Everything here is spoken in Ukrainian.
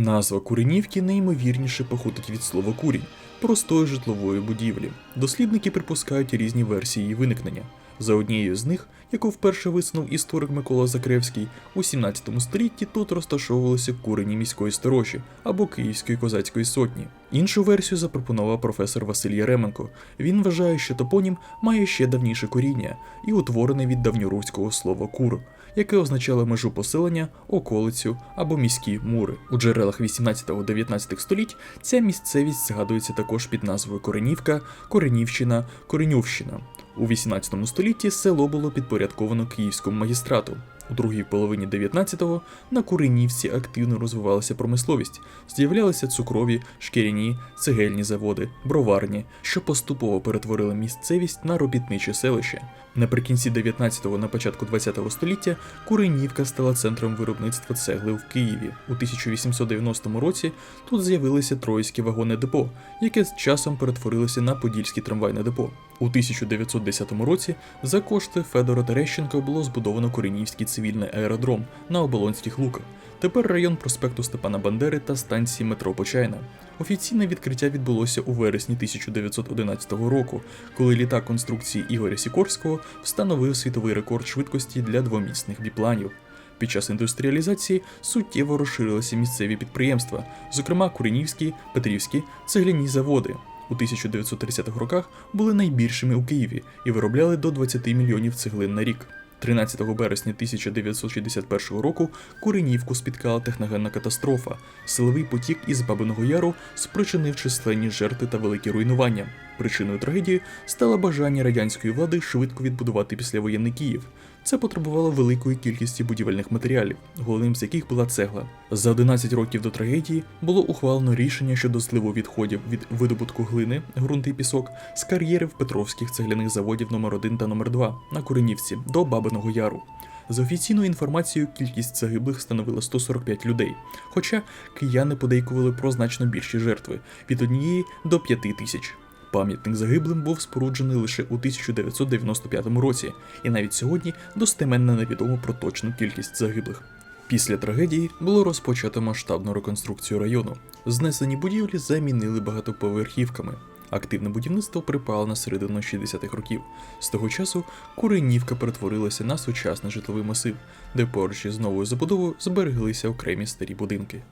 Назва Куренівки неймовірніше походить від слова курінь, простої житлової будівлі. Дослідники припускають різні версії її виникнення. За однією з них, яку вперше висунув історик Микола Закревський, у 17 столітті тут розташовувалися курені міської сторожі або Київської козацької сотні. Іншу версію запропонував професор Василь Яременко. Він вважає, що топонім має ще давніше коріння і утворений від давньоруського слова кур, яке означало межу поселення, околицю або міські мури. У джерелах 18-19 століть ця місцевість згадується також під назвою Коренівка, Коренівщина, Коренювщина. У 18 столітті село було підпорядковано Київському магістрату. У другій половині 19-го на Куренівці активно розвивалася промисловість, з'являлися цукрові, шкіряні, цегельні заводи, броварні, що поступово перетворили місцевість на робітниче селище. Наприкінці 19-го, на початку 20-го століття Куренівка стала центром виробництва цегли в Києві. У 1890 році тут з'явилося Троїцьке вагонне депо, яке з часом перетворилося на Подільське трамвайне депо. У 1910 році за кошти Федора Терещенка було збудовано Коренівський цивільний аеродром на Оболонських луках. Тепер район проспекту Степана Бандери та станції метро Почайна. Офіційне відкриття відбулося у вересні 1911 року, коли літак конструкції Ігоря Сікорського встановив світовий рекорд швидкості для двомісних біпланів. Під час індустріалізації суттєво розширилися місцеві підприємства, зокрема Куренівські, Петрівські, цегляні заводи. У 1930-х роках були найбільшими у Києві і виробляли до 20 мільйонів цеглин на рік. 13 березня 1961 року Куренівку спіткала техногенна катастрофа. Силовий потік із Бабиного Яру спричинив численні жертви та великі руйнування. Причиною трагедії стало бажання радянської влади швидко відбудувати післявоєнний Київ. Це потребувало великої кількості будівельних матеріалів, головним з яких була цегла. За 11 років до трагедії було ухвалено рішення щодо зливу відходів від видобутку глини, ґрунт і пісок з кар'єрів Петровських цегляних заводів номер 1 та номер 2 на Куренівці до Бабиного Яру. За офіційною інформацією, кількість загиблих становила 145 людей, хоча кияни подейкували про значно більші жертви від однієї до п'яти тисяч. Пам'ятник загиблим був споруджений лише у 1995 році, і навіть сьогодні достеменно невідомо про точну кількість загиблих. Після трагедії було розпочато масштабну реконструкцію району. Знесені будівлі замінили багатоповерхівками. Активне будівництво припало на середину 60-х років. З того часу Куренівка перетворилася на сучасний житловий масив, де поруч із новою забудовою збереглися окремі старі будинки.